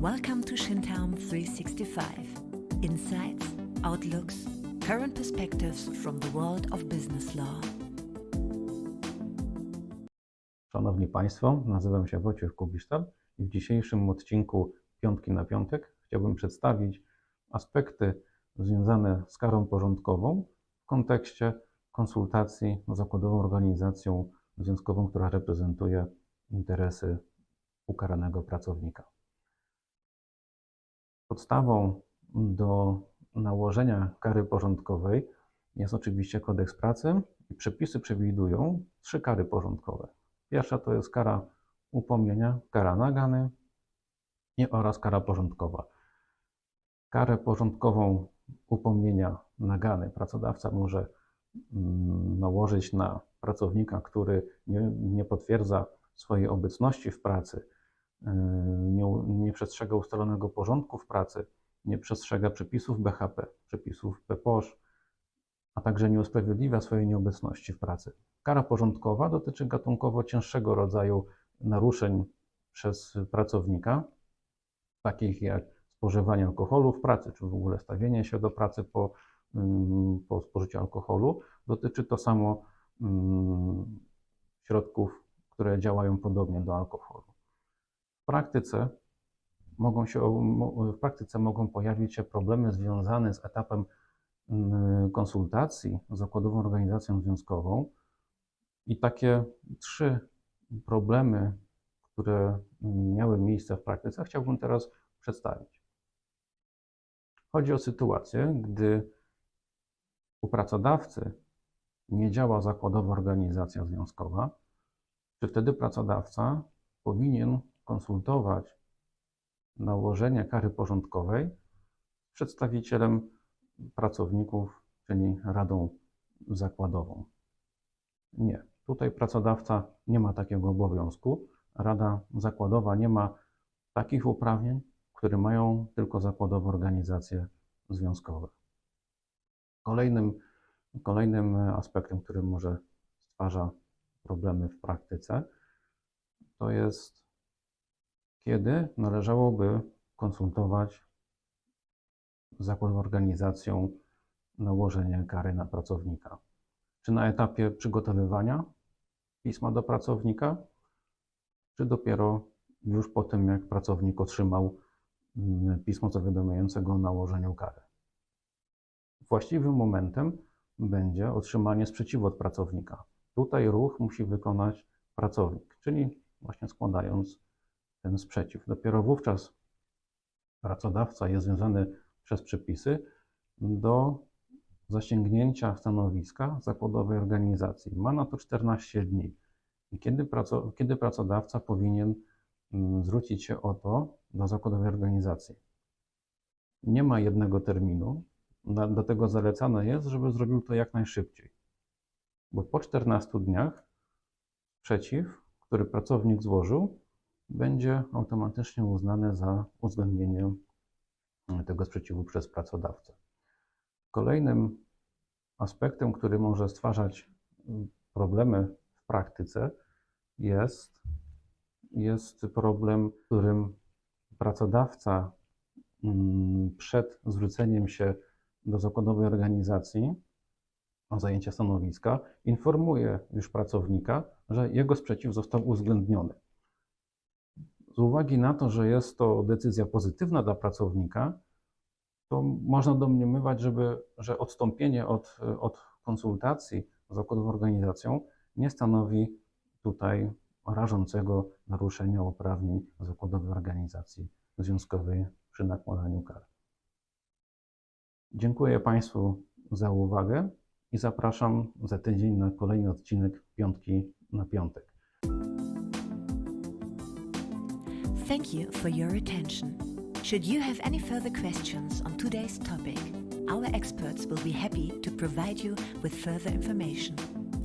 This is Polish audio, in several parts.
Welcome to Shintown 365. Insights, outlooks, current perspectives from the world of business law. Szanowni Państwo, nazywam się Wojciech Kubisztal i w dzisiejszym odcinku Piątki na Piątek chciałbym przedstawić aspekty związane z karą porządkową w kontekście konsultacji z zakładową organizacją związkową, która reprezentuje interesy ukaranego pracownika. Podstawą do nałożenia kary porządkowej jest oczywiście kodeks pracy i przepisy przewidują trzy kary porządkowe. Pierwsza to jest kara upomnienia, kara nagany i oraz kara porządkowa. Karę porządkową upomnienia nagany pracodawca może mm, nałożyć na pracownika, który nie, nie potwierdza swojej obecności w pracy, nie, nie przestrzega ustalonego porządku w pracy, nie przestrzega przepisów BHP, przepisów PPOŚ, a także nie usprawiedliwia swojej nieobecności w pracy. Kara porządkowa dotyczy gatunkowo cięższego rodzaju naruszeń przez pracownika, takich jak spożywanie alkoholu w pracy, czy w ogóle stawienie się do pracy po, mm, po spożyciu alkoholu. Dotyczy to samo mm, środków, które działają podobnie do alkoholu. Praktyce mogą się, w praktyce mogą pojawić się problemy związane z etapem mm, konsultacji z zakładową organizacją związkową. I takie trzy problemy, które miały miejsce w praktyce, chciałbym teraz przedstawić. Chodzi o sytuację, gdy u pracodawcy nie działa zakładowa organizacja związkowa, czy wtedy pracodawca powinien konsultować nałożenie kary porządkowej z przedstawicielem pracowników, czyli Radą Zakładową. Nie. Tutaj pracodawca nie ma takiego obowiązku. Rada Zakładowa nie ma takich uprawnień, które mają tylko zakładowe organizacje związkowe. Kolejnym, kolejnym aspektem, który może stwarza problemy w praktyce, to jest kiedy należałoby konsultować z zakładową organizacją nałożenie kary na pracownika. Czy na etapie przygotowywania pisma do pracownika, czy dopiero już po tym, jak pracownik otrzymał mm, pismo zawiadamiające go o nałożeniu kary. Właściwym momentem będzie otrzymanie sprzeciwu od pracownika. Tutaj ruch musi wykonać pracownik, czyli właśnie składając ten sprzeciw. Dopiero wówczas pracodawca jest związany przez przepisy do zasięgnięcia stanowiska zakładowej organizacji. Ma na to 14 dni. Kiedy, praco, kiedy pracodawca powinien mm, zwrócić się o to do zakładowej organizacji? Nie ma jednego terminu, dlatego zalecane jest, żeby zrobił to jak najszybciej. Bo po 14 dniach przeciw, który pracownik złożył, będzie automatycznie uznany za uwzględnienie tego sprzeciwu przez pracodawcę. Kolejnym aspektem, który może stwarzać mm, problemy w praktyce, jest, jest problem, w którym pracodawca mm, przed zwróceniem się do zakładowej organizacji o zajęcie stanowiska informuje już pracownika, że jego sprzeciw został uwzględniony. Z uwagi na to, że jest to decyzja pozytywna dla pracownika, to można domniemywać, żeby, że odstąpienie od, od konsultacji z zakładową organizacją nie stanowi tutaj rażącego naruszenia uprawnień zakładowej organizacji związkowej przy nakładaniu kar. Dziękuję Państwu za uwagę i zapraszam za tydzień na kolejny odcinek Piątki na Piątek. Thank you for your attention. Should you have any further questions on today's topic, our experts will be happy to provide you with further information.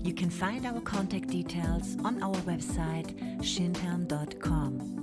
You can find our contact details on our website shintown.com.